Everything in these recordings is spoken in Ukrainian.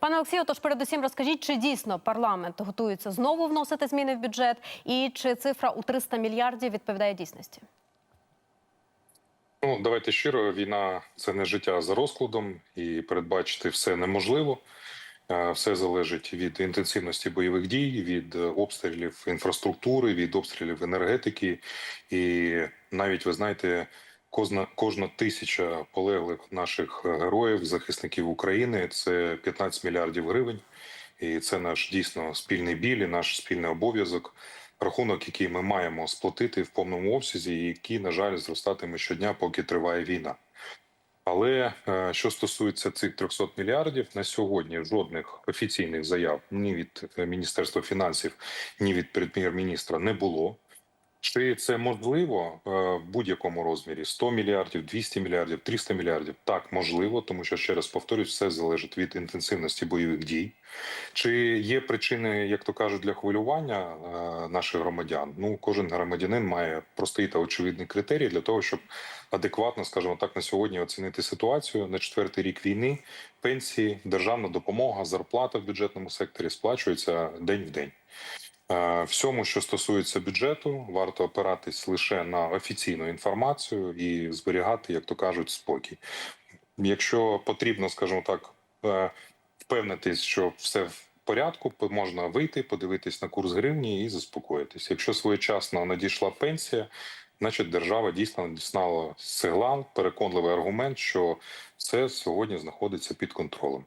Пане Олексію, тож передусім розкажіть, чи дійсно парламент готується знову вносити зміни в бюджет, і чи цифра у 300 мільярдів відповідає дійсності? Ну, давайте щиро, війна це не життя за розкладом, і передбачити все неможливо. Е, Все залежить від інтенсивності бойових дій, від обстрілів інфраструктури, від обстрілів енергетики. І навіть ви знаєте, кожна, кожна тисяча полеглих наших е, героїв, захисників України це 15 мільярдів гривень. І це наш дійсно спільний біль, і наш спільний обов'язок, рахунок, який ми маємо сплатити в повному обсязі, і який, на жаль, зростатиме щодня, поки триває війна. Але е, що стосується цих 300 мільярдів, на сьогодні жодних офіційних заяв ні від е, Міністерства фінансів, ні від прем'єр-міністра не було. Чи це можливо е, в будь-якому розмірі 100 мільярдів, 200 мільярдів, 300 мільярдів? Так, можливо, тому що ще раз повторюсь, все залежить від інтенсивності бойових дій. Чи є причини, як то кажуть, для хвилювання е, наших громадян? Ну, кожен громадянин має простий та очевидний критерій для того, щоб адекватно, скажімо так, на сьогодні оцінити ситуацію на четвертий рік війни. Пенсії, державна допомога, зарплата в бюджетному секторі сплачуються день в день. Е, Всьому, що стосується бюджету, варто опиратись лише на офіційну інформацію і зберігати, як то кажуть, спокій. Якщо потрібно, скажімо так, е, впевнитись, що все в порядку, можна вийти, подивитись на курс гривні і заспокоїтись. Якщо своєчасно надійшла пенсія, значить держава дійсно надіслала сигнал, переконливий аргумент, що все сьогодні знаходиться під контролем.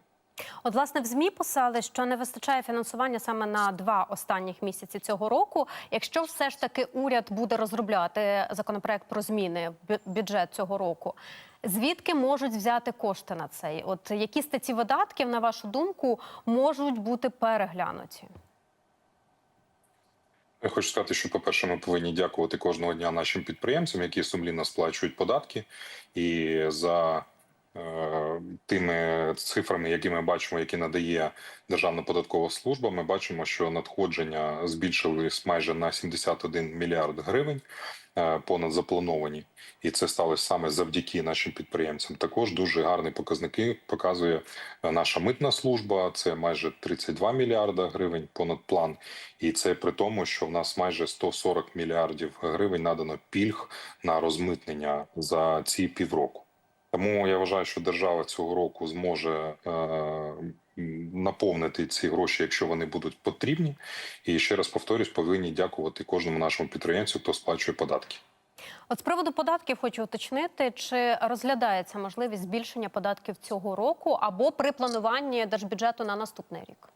От, власне, в ЗМІ писали, що не вистачає фінансування саме на два останніх місяці цього року. Якщо все ж таки уряд буде розробляти законопроект про зміни бюджет цього року, звідки можуть взяти кошти на цей? От які статті видатків, на вашу думку, можуть бути переглянуті? Я хочу сказати, що, по-перше, ми повинні дякувати кожного дня нашим підприємцям, які сумлінно сплачують податки, і за тими цифрами, які ми бачимо, які надає Державна податкова служба, ми бачимо, що надходження збільшились майже на 71 мільярд гривень. е, Понад заплановані, і це сталося саме завдяки нашим підприємцям. Також дуже гарні показники показує е, наша митна служба. Це майже 32 мільярда гривень понад план. І це при тому, що в нас майже 140 мільярдів гривень надано пільг на розмитнення за ці півроку. Тому я вважаю, що держава цього року зможе е, наповнити ці гроші, якщо вони будуть потрібні. І ще раз повторюсь, повинні дякувати кожному нашому підприємцю, хто сплачує податки. От з приводу податків хочу уточнити, чи розглядається можливість збільшення податків цього року або при плануванні держбюджету на наступний рік?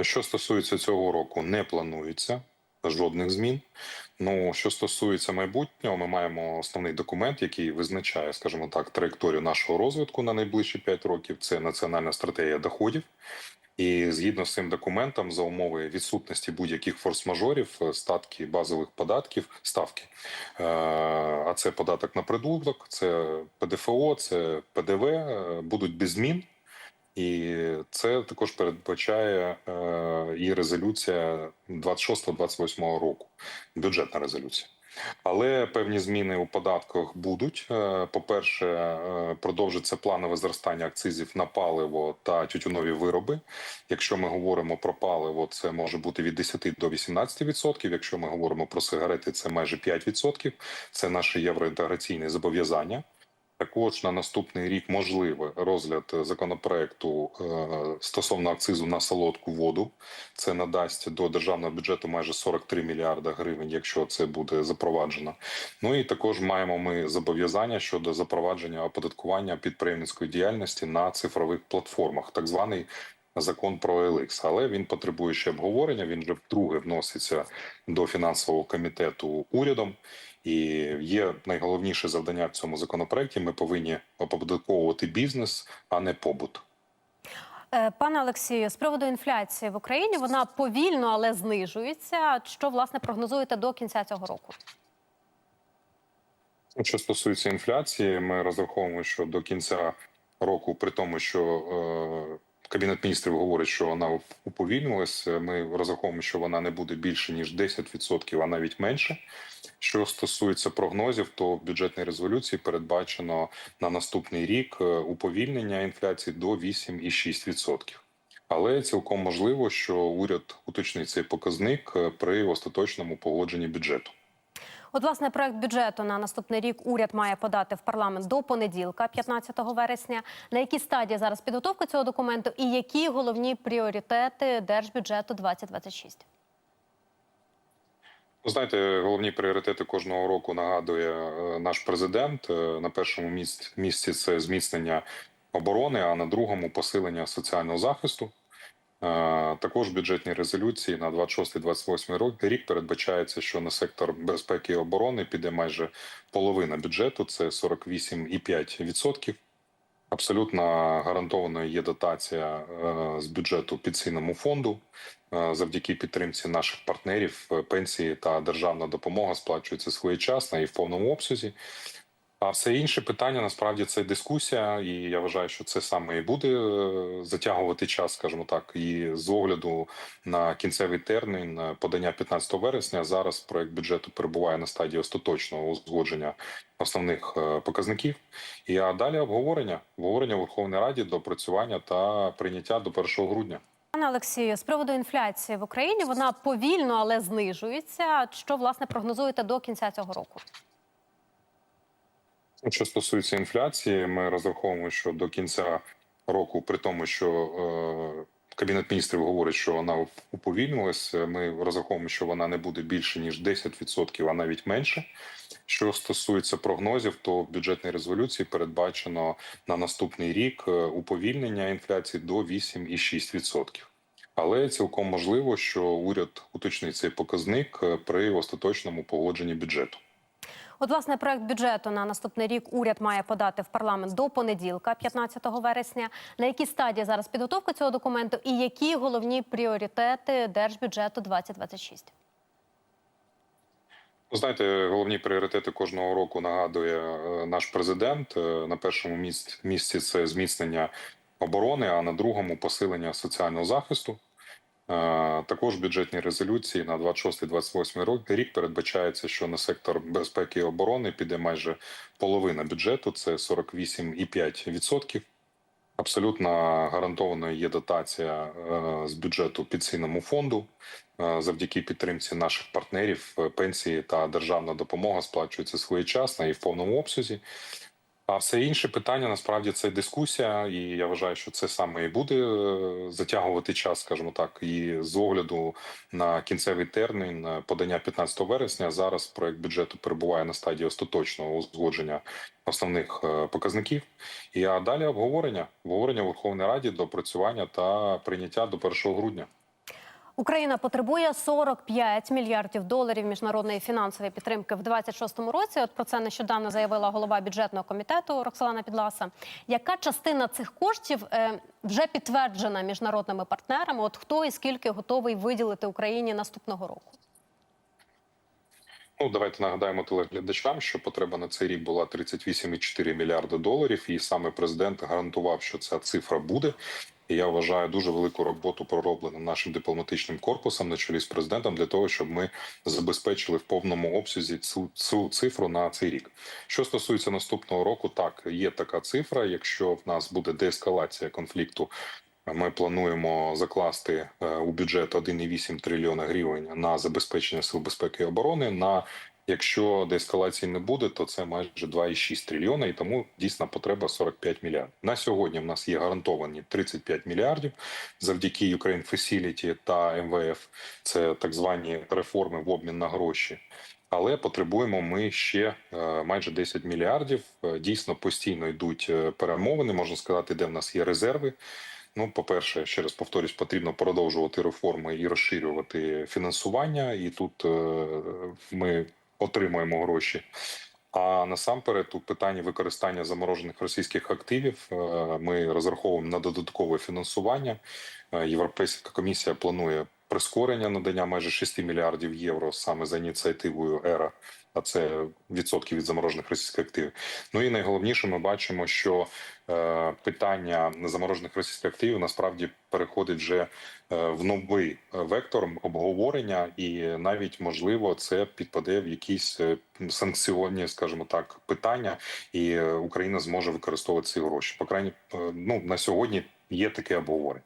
Що стосується цього року, не планується жодних змін. Ну що стосується майбутнього, ми маємо основний документ, який визначає, скажімо так, траєкторію нашого розвитку на найближчі 5 років. Це національна стратегія доходів. І згідно з цим документом, за умови відсутності будь-яких форс-мажорів, е, статки базових податків, ставки, е, а це податок на прибуток, це ПДФО, це ПДВ, е, будуть без змін. І це також передбачає е, і резолюція 26-28 року, бюджетна резолюція. Але певні зміни у податках будуть. Е, По-перше, е, продовжиться планове зростання акцизів на паливо та тютюнові вироби. Якщо ми говоримо про паливо, це може бути від 10 до 18%. Якщо ми говоримо про сигарети, це майже 5%. Це наше євроінтеграційне зобов'язання. Також на наступний рік можливий розгляд законопроекту е, стосовно акцизу на солодку воду. Це надасть до державного бюджету майже 43 мільярда гривень, якщо це буде запроваджено. Ну і також маємо ми зобов'язання щодо запровадження оподаткування підприємницької діяльності на цифрових платформах, так званий. Закон про LX, але він потребує ще обговорення. Він вже вдруге вноситься до фінансового комітету урядом. І є найголовніше завдання в цьому законопроекті. Ми повинні оподатковувати бізнес, а не побут. Е, Пане Олексію, з приводу інфляції в Україні вона повільно, але знижується. Що власне прогнозуєте до кінця цього року? Що стосується інфляції, ми розраховуємо, що до кінця року, при тому, що е, Кабінет міністрів говорить, що вона уповільнилась. Ми розраховуємо, що вона не буде більше ніж 10%, а навіть менше. Що стосується прогнозів, то в бюджетній резолюції передбачено на наступний рік е, уповільнення інфляції до 8,6%. Але цілком можливо, що уряд уточнить цей показник е, при остаточному погодженні бюджету. От, власне, проект бюджету на наступний рік уряд має подати в парламент до понеділка, 15 вересня. На якій стадії зараз підготовка цього документу і які головні пріоритети держбюджету 2026? Ви знаєте, головні пріоритети кожного року нагадує е, наш президент. Е, На першому місці, місці це зміцнення оборони, а на другому посилення соціального захисту. Також в бюджетній резолюції на 26-28 рік передбачається, що на сектор безпеки і оборони піде майже половина бюджету це 48,5%. Абсолютно гарантованою є дотація е, з бюджету пенсійному фонду. Е, Завдяки підтримці наших партнерів е, пенсії та державна допомога сплачуються своєчасно і в повному обсязі. А все інше питання насправді це дискусія, і я вважаю, що це саме і буде е, затягувати час, скажімо так. І з огляду на кінцевий термін е, подання 15 вересня зараз проект бюджету перебуває на стадії остаточного узгодження основних е, показників. І а далі обговорення обговорення в Верховній Раді до опрацювання та прийняття до 1 грудня. Пане Олексію, з приводу інфляції в Україні вона повільно, але знижується. Що власне прогнозуєте до кінця цього року? Що стосується інфляції, ми розраховуємо, що до кінця року, при тому, що е, кабінет міністрів говорить, що вона уповільнилась, ми розраховуємо, що вона не буде більше ніж 10%, а навіть менше. Що стосується прогнозів, то в бюджетній резолюції передбачено на наступний рік е, уповільнення інфляції до 8,6%. Але цілком можливо, що уряд уточнить цей показник е, при остаточному погодженні бюджету. От, власне, проект бюджету на наступний рік уряд має подати в парламент до понеділка, 15 вересня. На якій стадії зараз підготовка цього документу і які головні пріоритети держбюджету 2026? Ви Знаєте, головні пріоритети кожного року нагадує е, наш президент. Е, На першому місці це зміцнення оборони, а на другому посилення соціального захисту. Також в бюджетній резолюції на 26-28 рік передбачається, що на сектор безпеки і оборони піде майже половина бюджету це 48,5%. Абсолютно гарантованою є дотація е, з бюджету пенсійному фонду. Е, Завдяки підтримці наших партнерів е, пенсії та державна допомога сплачуються своєчасно і в повному обсязі. А все інше питання насправді це дискусія, і я вважаю, що це саме і буде е, затягувати час, скажімо так. І з огляду на кінцевий термін подання 15 вересня зараз проект бюджету перебуває на стадії остаточного узгодження основних е, показників. І а далі обговорення обговорення в Верховній Раді до опрацювання та прийняття до 1 грудня. Україна потребує 45 мільярдів доларів міжнародної фінансової підтримки в 26-му році. От про це нещодавно заявила голова бюджетного комітету Роксолана Підласа. Яка частина цих коштів е, вже підтверджена міжнародними партнерами? От хто і скільки готовий виділити Україні наступного року? Ну, давайте нагадаємо телеглядачам, що потреба на цей рік була 38,4 мільярди доларів, і саме президент гарантував, що ця цифра буде. І я вважаю дуже велику роботу пророблену нашим дипломатичним корпусом на чолі з президентом для того, щоб ми забезпечили в повному обсязі цю, цю цифру на цей рік. Що стосується наступного року, так є така цифра. Якщо в нас буде деескалація конфлікту. Ми плануємо закласти е, у бюджет 1,8 трильйона гривень на забезпечення сил безпеки і оборони. На якщо деескалації не буде, то це майже 2,6 трильйона, і тому дійсна потреба 45 мільярдів. На сьогодні в нас є гарантовані 35 мільярдів завдяки Ukraine Facility та МВФ. Це так звані реформи в обмін на гроші. Але потребуємо ми ще е, майже 10 мільярдів. Е, Дійсно постійно йдуть е, перемовини. Можна сказати, де в нас є резерви. Ну, по-перше, ще раз повторюсь, потрібно продовжувати реформи і розширювати фінансування. І тут ми отримуємо гроші. А насамперед, у питанні використання заморожених російських активів е, ми розраховуємо на додаткове фінансування. Е, Європейська комісія планує прискорення надання майже 6 мільярдів євро саме за ініціативою ЕРА, а це відсотки від заморожених російських активів. Ну і найголовніше, ми бачимо, що е, питання заморожених російських активів насправді переходить вже е, в новий вектор обговорення, і навіть можливо це підпаде в якісь е, санкціонні, скажімо так, питання, і е, Україна зможе використовувати ці гроші. По крайній е, ну на сьогодні є таке обговорення.